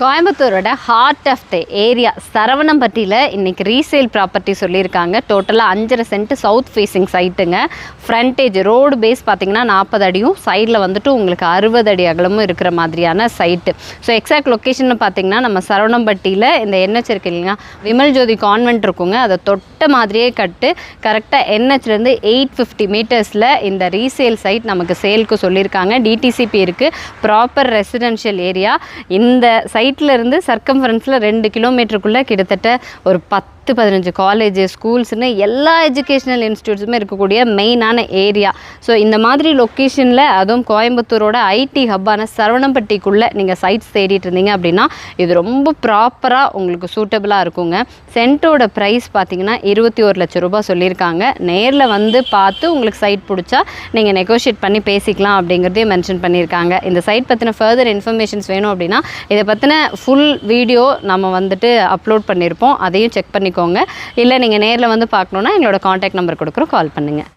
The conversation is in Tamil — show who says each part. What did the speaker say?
Speaker 1: கோயம்புத்தூரோட ஹார்ட் ஆஃப் த ஏரியா சரவணம்பட்டியில் இன்றைக்கி ரீசேல் ப்ராப்பர்ட்டி சொல்லியிருக்காங்க. டோட்டலாக அஞ்சரை சென்ட் சவுத் ஃபேஸிங் சைட்டுங்க ஃப்ரண்டேஜ் ரோடு பேஸ் பார்த்தீங்கன்னா நாற்பது அடியும். சைடில் வந்துட்டு உங்களுக்கு அறுபது அடி அகலமும் இருக்கிற மாதிரியான சைட்டு ஸோ எக்ஸாக்ட் லொக்கேஷன் பார்த்தீங்கன்னா நம்ம சரவணம்பட்டியில் இந்த என்ஹெச் இருக்கு இல்லைங்களா? விமல் ஜோதி கான்வென்ட் இருக்குங்க. அதை தொட்டு மாதிரியே கட்டு. கரெக்டாக என்ஹெச்லேருந்து எயிட் ஃபிஃப்டி மீட்டர்ஸில் இந்த ரீசேல் சைட் நமக்கு சேலுக்கு சொல்லியிருக்காங்க. டிடிசிபி இருக்குது ப்ராப்பர் ரெசிடென்ஷியல் ஏரியா இந்த சைட்டில் இருந்து சர்க்கம்ஃபரன்ஸில் ரெண்டு கிலோமீட்டருக்குள்ளே கிட்டத்தட்ட ஒரு பத்து பதினஞ்சு காலேஜ் ஸ்கூல்ஸ்னு எல்லா எஜுகேஷனல் இன்ஸ்டியூட்ஸுமே இருக்கக்கூடிய மெயினான ஏரியா ஸோ இந்த மாதிரி லொக்கேஷனில் அதுவும் கோயம்புத்தூரோட ஐடி ஹப்பான சரவணம்பட்டிக்குள்ளே நீங்கள் சைட்ஸ் தேடிட்டு இருந்தீங்க அப்படின்னா இது ரொம்ப ப்ராப்பராக உங்களுக்கு சூட்டபிளாக இருக்குங்க. சென்ட்டோட ப்ரைஸ் பார்த்தீங்கன்னா இருபத்தி ஒரு லட்ச ரூபாய் சொல்லியிருக்காங்க. நேரில் வந்து பார்த்து உங்களுக்கு சைட் பிடிச்சா நீங்கள் நெகோஷியேட் பண்ணி பேசிக்கலாம் அப்படிங்கிறதையும் மென்ஷன் பண்ணியிருக்காங்க. இந்த சைட் பற்றின ஃபர்தர் இன்ஃபர்மேஷன்ஸ் வேணும் அப்படின்னா இதை பற்றின ஃபுல் வீடியோ நம்ம வந்துட்டு அப்லோட் பண்ணியிருப்போம். அதையும் செக் பண்ணிக்கோங்க. இல்லை நீங்கள் நேரில் வந்து பார்க்கணுன்னா எங்களோட காண்டாக்ட் நம்பர் கொடுக்குறோம். கால் பண்ணுங்கள்